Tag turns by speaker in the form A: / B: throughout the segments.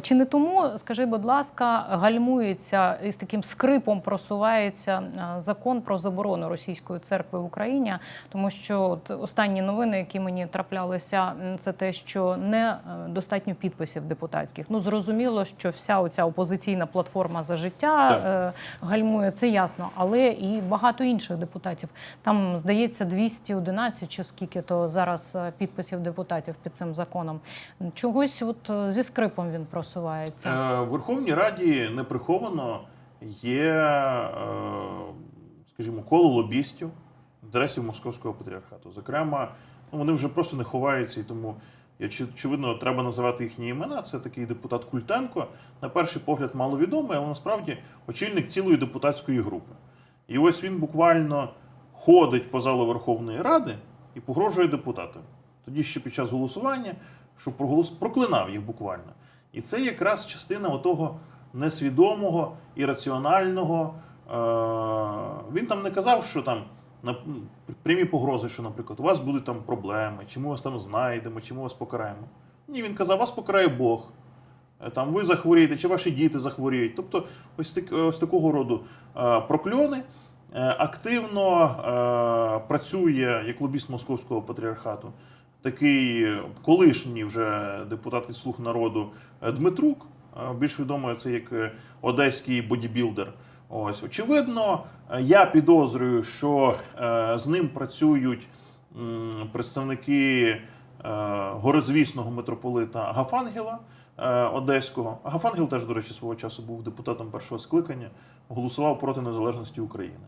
A: Чи не тому, скажи, будь ласка, гальмується і з таким скрипом просувається е, закон про заборону російської церкви в Україні, тому що от останні новини, які мені траплялися, це те, що не е, достатньо підписів депутатських. Ну зрозуміло, що вся оця опозиційна платформа за життя
B: Так.
A: е, гальмує, це ясно, але і багато інших депутатів. Там здається 211 чи скільки то зараз підписів депутатів під цим законом. Чогось от зі скрипом він просувається.
B: Е, В Верховній Раді неприховано є, е, скажімо, коло лобістів інтересів московського патріархату. Зокрема, ну, вони вже просто не ховаються, і тому, очевидно, треба називати їхні імена. Це такий депутат Культенко. На перший погляд маловідомий, але насправді очільник цілої депутатської групи. І ось він буквально ходить по залу Верховної Ради і погрожує депутатам. Тоді ще під час голосування, що проголос... проклинав їх буквально. І це якраз частина отого несвідомого і раціонального. Е... Він там не казав, що там на прямі погрози, що, наприклад, у вас будуть там проблеми, чи ми вас там знайдемо, чи ми вас покараємо. Ні, він казав, вас покарає Бог. Е, Там ви захворієте, чи ваші діти захворіють. Тобто, ось, так, ось такого роду е, прокльони. Е, Активно працює як лобіст московського патріархату такий колишній вже депутат від слуг народу Дмитрук, е, більш відомий це як е, одеський бодібілдер. Ось очевидно, я підозрюю, що е, з ним працюють представники горизвісного митрополита Гафангела Одеського. Гафангел теж, до речі, свого часу був депутатом першого скликання, голосував проти незалежності України.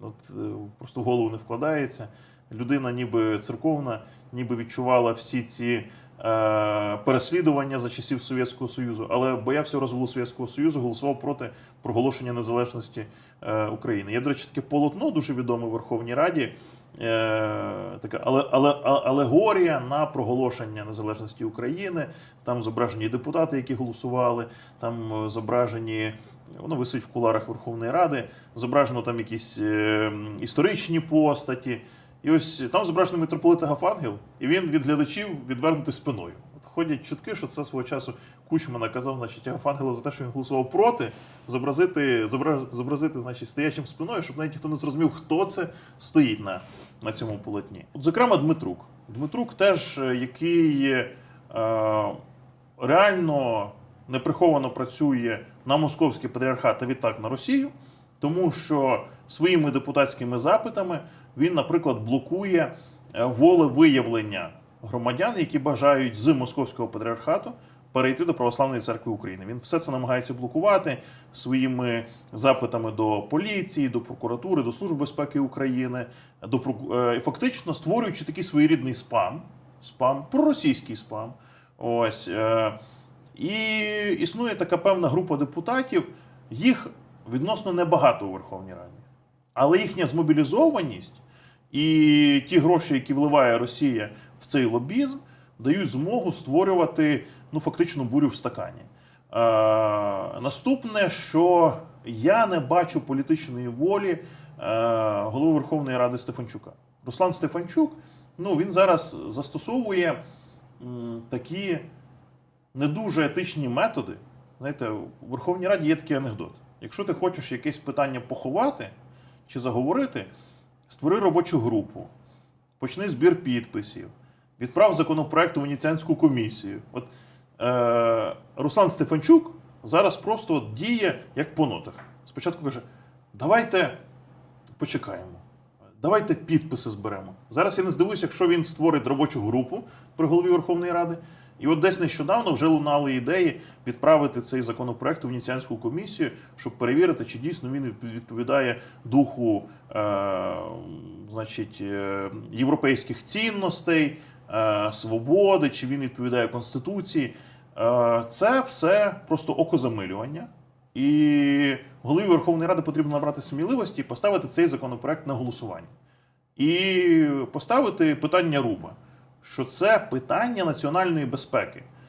B: От просто в голову не вкладається. Людина, ніби церковна, ніби відчувала всі ці е, переслідування за часів Совєтського Союзу, але боявся розвалу Совєтського Союзу, голосував проти проголошення незалежності е, України. Є, до речі, таке полотно дуже відоме в Верховній Раді. Е, така але, але, алегорія на проголошення незалежності України. Там зображені депутати, які голосували, там е, зображені, воно висить в куларах Верховної Ради, зображено там якісь е, історичні постаті. І ось там зображений митрополит Агафангел, і він від глядачів відвернутий спиною. От ходять чутки, що це свого часу Кучма наказав, значить, Агафангела за те, що він голосував проти, зобразити, зобразити, зобразити значить, стоячим спиною, щоб навіть ніхто не зрозумів, хто це стоїть на, на цьому полотні. От, зокрема, Дмитрук. Дмитрук теж, е, який е, реально неприховано працює на московський патріархат, а відтак на Росію, тому що своїми депутатськими запитами він, наприклад, блокує е, волевиявлення громадян, які бажають з московського патріархату перейти до православної церкви України. Він все це намагається блокувати своїми запитами до поліції, до прокуратури, до Служби безпеки України, до е, фактично створюючи такий своєрідний спам, спам, проросійський спам. Ось. е, І існує така певна група депутатів, їх відносно небагато у Верховній Раді. Але їхня змобілізованість і ті гроші, які вливає Росія в цей лобізм, дають змогу створювати ну, фактично бурю в стакані. Е, наступне, що я не бачу політичної волі е, голови Верховної Ради Стефанчука. Руслан Стефанчук, ну він зараз застосовує м, такі не дуже етичні методи. Знаєте, у Верховній Раді є такий анекдот. Якщо ти хочеш якесь питання поховати чи заговорити, створи робочу групу, почни збір підписів, відправ законопроект у Венеціанську комісію. От е, Руслан Стефанчук зараз просто от діє як по нотах. Спочатку каже: давайте почекаємо. Давайте підписи зберемо. Зараз я не здивуюся, якщо він створить робочу групу при голові Верховної Ради. І от десь нещодавно вже лунали ідеї відправити цей законопроект у Венеціанську комісію, щоб перевірити, чи дійсно він відповідає духу е, значить, е, європейських цінностей, е, свободи, чи він відповідає Конституції. Е, це все просто окозамилювання. І голові Верховної Ради потрібно набрати сміливості і поставити цей законопроект на голосування. І поставити питання Руба, що це питання національної безпеки.